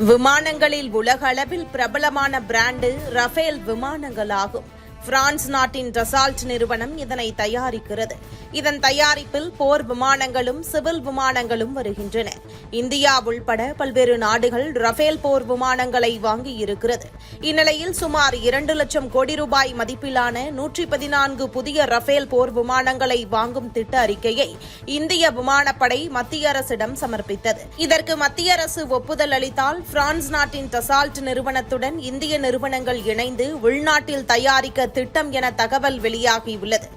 விமானங்களில் உலக அளவில் பிரபலமான பிராண்டு ரஃபேல் விமானங்களாகும். பிரான்ஸ் நாட்டின் டசால்ட் நிறுவனம் இதனை தயாரிக்கிறது. இதன் தயாரிப்பில் போர் விமானங்களும் சிவில் விமானங்களும் வருகின்றன. இந்தியா உள்பட பல்வேறு நாடுகள் ரஃபேல் போர் விமானங்களை வாங்கியிருக்கிறது. இந்நிலையில் சுமார் இரண்டு லட்சம் கோடி ரூபாய் மதிப்பிலான நூற்றி பதினான்கு புதிய ரஃபேல் போர் விமானங்களை வாங்கும் திட்ட அறிக்கையை இந்திய விமானப்படை மத்திய அரசிடம் சமர்ப்பித்தது. இதற்கு மத்திய அரசு ஒப்புதல் அளித்தால் பிரான்ஸ் நாட்டின் டசால்ட் நிறுவனத்துடன் இந்திய நிறுவனங்கள் இணைந்து உள்நாட்டில் தயாரிக்க திட்டம் என தகவல் வெளியாகியுள்ளது.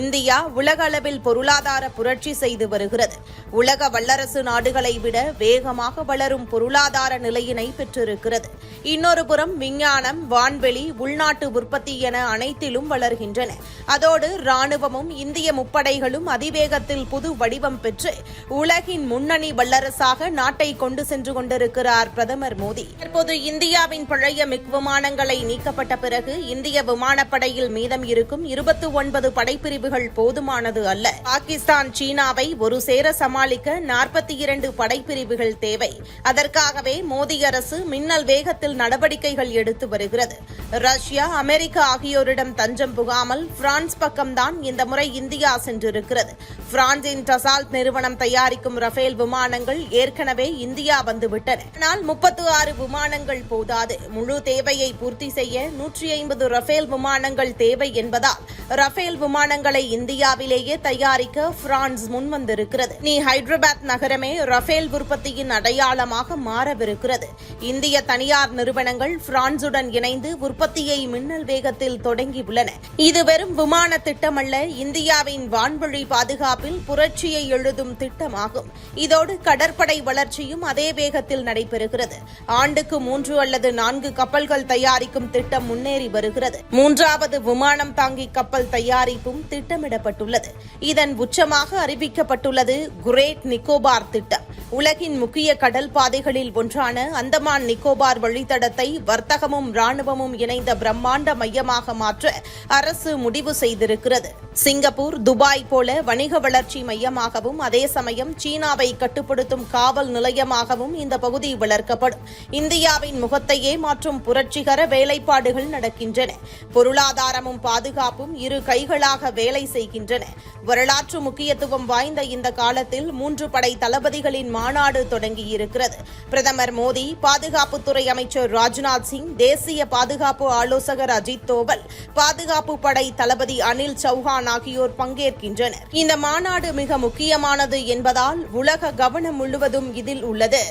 இந்தியா உலக அளவில் பொருளாதார புரட்சி செய்து வருகிறது. உலக வல்லரசு நாடுகளை விட வேகமாக வளரும் பொருளாதார நிலையினை பெற்றிருக்கிறது. இன்னொரு புறம் விஞ்ஞானம் வான்வெளி உள்நாட்டு உற்பத்தி என அனைத்திலும் வளர்கின்றன. அதோடு ராணுவமும் இந்திய முப்படைகளும் அதிவேகத்தில் புது வடிவம் பெற்று உலகின் முன்னணி வல்லரசாக நாட்டை கொண்டு சென்று கொண்டிருக்கிறார் பிரதமர் மோடி. தற்போது இந்தியாவின் பழைய மிக் விமானங்களை நீக்கப்பட்ட பிறகு இந்திய விமானப்படையில் மீதம் இருக்கும் இருபத்தி ஒன்பது படைப்பிரிவுகள் போதுமானது அல்ல. பாகிஸ்தான் சீனாவை ஒரு சேர சமாளிக்க நாற்பத்தி இரண்டு படைப்பிரிவுகள் தேவை. அதற்காகவே மோடி அரசு மின்னல் வேகத்தில் நடவடிக்கைகள் எடுத்து வருகிறது. ரஷ்யா அமெரிக்கா ஆகியோரிடம் தஞ்சம் புகாமல் பிரான்ஸ் பக்கம்தான் இந்த முறை இந்தியா சென்றிருக்கிறது. பிரான்சின் டசால்ட் நிறுவனம் தயாரிக்கும் ரஃபேல் விமானங்கள் ஏற்கனவே இந்தியா வந்துவிட்டன. ஆனால் முப்பத்து ஆறு விமானங்கள் போதாது. முழு தேவையை பூர்த்தி செய்ய நூற்றி ஐம்பது ரஃபேல் விமானங்கள் தேவை என்பதால் ரஃபேல் விமானங்களை இந்தியாவிலேயே தயாரிக்க பிரான்ஸ் முன்வந்திருக்கிறது. நீ ஹைதராபாத் நகரமே ரஃபேல் உற்பத்தியின் அடையாளமாக மாறவிருக்கிறது. இந்திய தனியார் நிறுவனங்கள் பிரான்சுடன் இணைந்து உற்பத்தியை மின்னல் வேகத்தில் தொடங்கியுள்ளன. இது வெறும் விமான திட்டமல்ல இந்தியாவின் வான்வழி பாதுகாப்பில் புரட்சியை எழுதும் திட்டமாகும். இதோடு கடற்படை வளர்ச்சியும் அதே வேகத்தில் நடைபெறுகிறது. ஆண்டுக்கு மூன்று அல்லது நான்கு கப்பல்கள் தயாரிக்கும் திட்டம் முன்னேறி வருகிறது. மூன்றாவது விமானம் தாங்கி கப்பல் தயாரிப்பும் திட்டமிடப்பட்டுள்ளது. இதன் உச்சமாக அறிவிக்கப்பட்டுள்ளது குரேட் நிக்கோபார் திட்டம் உலகின் முக்கிய கடல் பாதைகளில் ஒன்றான அந்தமான் நிக்கோபார் வழித்தடத்தை வர்த்தகமும் ராணுவமும் இணைந்த பிரம்மாண்ட மையமாக மாற்ற அரசு முடிவு செய்திருக்கிறது. சிங்கப்பூர் துபாய் போல வணிக வளர்ச்சி மையமாகவும் அதே சமயம் சீனாவை கட்டுப்படுத்தும் காவல் நிலையமாகவும் இந்த பகுதி வளர்க்கப்படும். இந்தியாவின் முகத்தையே மாற்றும் புரட்சிகர வேலைப்பாடுகள் நடக்கின்றன. பொருளாதாரமும் பாதுகாப்பும் இரு கைகளாக வேலை செய்கின்றன. வரலாற்று முக்கியத்துவம் வாய்ந்த இந்த காலத்தில் மூன்று படை தளபதிகளின் மாநாடு தொடங்கியிருக்கிறது. பிரதமர் மோடி பாதுகாப்புத்துறை அமைச்சர் ராஜ்நாத் சிங் தேசிய பாதுகாப்பு ஆலோசகர் அஜித் தோவல் பாதுகாப்பு படை தளபதி அனில் சௌஹான் ஆகியோர் பங்கேற்கின்றனர். இந்த மாநாடு மிக முக்கியமானது என்பதால் உலக கவனம் முழுவதும் இதில் உள்ளது.